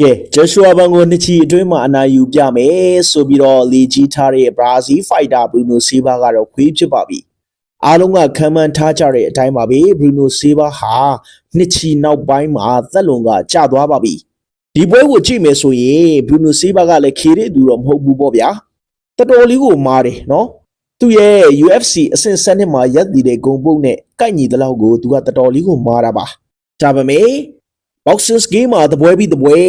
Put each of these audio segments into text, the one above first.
ကဲဂျော်ရှူအာဘန်ကိုနှစ်ချီအတွင်းမှာအနာယူပြမယ်ဆိုပြီးတော့လေကြီးထားတဲ့ဘရာဇီးဖိုက်တာဘရူနိုဆေးဘာကတော့ခွေးဖြစ်ပါပြီအားလုံးကခံမှန်းထားကြတဲ့အတိုင်းပါပဲဘရူနိုဆေးဘာဟာနှစ်ချီနောက်ပိုင်းမှာသက်လွန်ကကျသွားပါပြီဒီပွဲကိုကြည့်မယ်ဆိုရင်ဘရူနိုဆေးဘာကလည်းခေတဲ့သူတော့မဟုတ်ဘူးပေါ့ဗျာတော်တော်လေးကိုမားတယ်နော်သူ့ရဲ့ UFC အဆင့်7နှစ်မှာရပ်တည်တဲ့ဂုံပုတ်နဲ့ကိုက်ညီတဲ့လောက်ကိုသူကတော်တော်လေးကိုမားတာပါဒါပေမဲ့ boxing game မှာတပွဲပြီးတပွဲ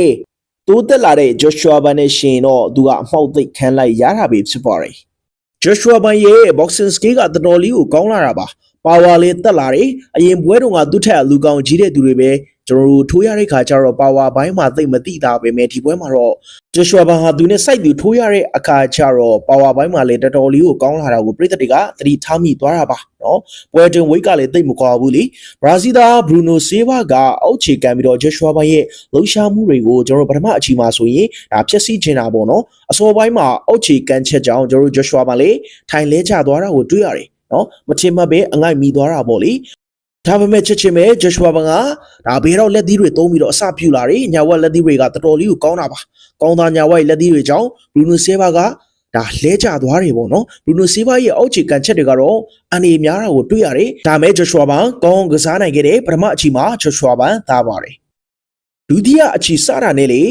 တိုးတက်လာတဲ့ Joshua Ban နဲ့ရှင်တော့သူကအမှောက်သိပ်ခံလိုက်ရတာပဲဖြစ်ပါတယ်။ Joshua Ban ရဲ့ boxing skill ကတော်တော်လေးကိုကောင်းလာတာပါ။ power လေးတက်လာတယ်။အရင်ပွဲတုန်းကသူ့ထက်လူကောင်ကြီးတဲ့သူတွေပဲ ကျွန်တော်တို့ထိုးရတဲ့ခါကျတော့ power ဘိုင်းမှာသိပ်မသိတာပဲမဲ့ဒီပွဲမှာတော့ Joshua Ban ဟာသူနဲ့ site သူထိုးရတဲ့အခါကျတော့ power ဘိုင်းမှာလည်းတော်တော်လေးကိုကောင်းလာတာကိုပြည်သက်တွေကသတိထားမိသွားတာပါနော်။ပွဲတွင် weight ကလည်းသိပ်မကွာဘူးလေ။ဘရာဇီးသားဘရူနိုဆေးဘာကအောက်ခြေကန်ပြီးတော့ဂျက်ရှွာဘိုင်ရဲ့လှုပ်ရှားမှုတွေကိုကျွန်တော်တို့ပထမအချိန်မှာဆိုရင်ဒါဖြည့်ဆည်းချင်တာပေါ့နော်အစောပိုင်းမှာအောက်ခြေကန်ချက်ကြောင့်ကျွန်တော်တို့ဂျက်ရှွာဘိုင်လေထိုင်လဲကျသွားတာကိုတွေ့ရတယ်နော်မထင်မှတ်ပဲအငိုက်မိသွားတာပေါ့လေ ဒါပေမဲ့ချက်ချင်းပဲဂျက်ရှွာဘန်ကဒါဘေးတော့လက်သီးတွေသုံးပြီးတော့အစပြုလာတယ်ညာဝက်လက်သီးတွေကတော်တော်လေးကိုကောင်းတာပါကောင်းသားညာဝက်လက်သီးတွေကြောင့်ဘရူနိုဆေးဘာကဒါလဲကျသွားတယ်ပေါ့နော်ဘရူနိုဆေးဘာရဲ့အောက်ခြေကန်ချက်တွေကတော့အနေများတာကိုတွေ့ရတယ်ဒါမဲ့ဂျော်ရှွာဘန်ကောင်းကစားနိုင်ခဲ့တဲ့ပထမအချိန်မှာဂျော်ရှွာဘန်သားပါတယ် ဒုတိယအချိန်စတာနဲ့လေ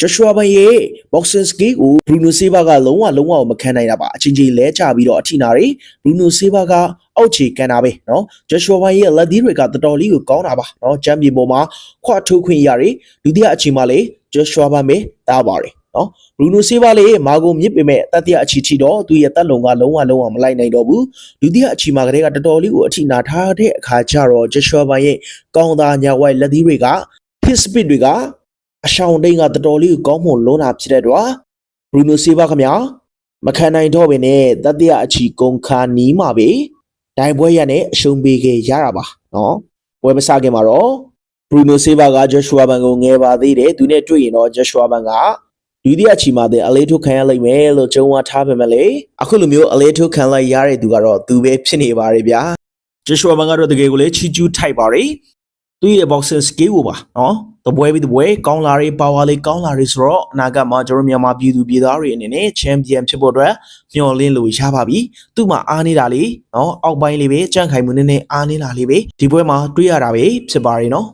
ဂျော်ရှွာဘန်ရဲ့ boxing skill ကိုဘရူနိုဆေးဘာကလုံးဝလုံးဝမခံနိုင်တာပါအချင်းချင်းလဲကျပြီးတော့အထိနာတွေဘရူနိုဆေးဘာကအောက်ခြေကန်တာပဲเนาะဂျော်ရှွာဘန်ရဲ့လက်သီးတွေကတော်တော်လေးကိုကောင်းတာပါเนาะချန်ပီယံပေါ်မှာခွတ်ထိုးခွင့်ရတယ်ဒုတိယအချိန်မှာလေဂျော်ရှွာဘန်ပဲသားပါတယ်နော်ဘရူနိုဆေးဘာလေးမာကိုမြစ်ပေမဲ့တတိယအချီချီတော့သူရဲ့တက်လုံကလုံးဝလုံးဝမလိုက်နိုင်တော့ဘူးဒုတိယအချီမှာကလေးကတော်တော်လေးကိုအထိနာထားတဲ့အခါကျတော့ဂျက်ရှွာဘန်ရဲ့ကောင်းသားညာဝိုက်လက်သီးတွေက hit speed တွေကအရှောင်းတိန်ကတော်တော်လေးကိုကောင်းမွန်လွန်းတာဖြစ်တဲ့တော့ဘရူနိုဆေးဘာခင်ဗျာမခံနိုင်တော့ဘဲနဲ့တတိယအချီကုန်ခါနီးမှာပဲတိုင်ပွဲရနဲ့အရှုံးပေးခဲ့ရတာပါနော်ပွဲမစခင်မှာတော့ဘရူနိုဆေးဘာကဂျက်ရှွာဘန်ကိုငဲပါသေးတယ်သူနဲ့တွေ့ရင်တော့ဂျက်ရှွာဘန်ကဒုတိယချီမှာတဲ့အလေးထုတ်ခံရလိမ့်မယ်လို့ကြုံဝါထားပေမဲ့လေအခုလိုမျိုးအလေးထုတ်ခံလိုက်ရတဲ့သူကတော့သူပဲဖြစ်နေပါရဲ့ဗျာဂျေရှွာဘန်ကတော့တကယ်ကိုလေချီကျူးထိုက်ပါရီ သူရဲ့ boxing skill ကိုပါနော်တပွဲပြီးတပွဲကောင်းလာရေး power လေးကောင်းလာရေးဆိုတော့အနာဂတ်မှာကျွန်တော်မြန်မာပြည်သူပြည်သားတွေအနေနဲ့ champion ဖြစ်ဖို့အတွက်မျှော်လင့်လို့ရပါပြီသူ့မှာအားနေတာလေနော်အောက်ပိုင်းလေးပဲကြန့်ခိုင်မှုနည်းနည်းအားနေတာလေးပဲဒီပွဲမှာတွေ့ရတာပဲဖြစ်ပါရဲ့နော်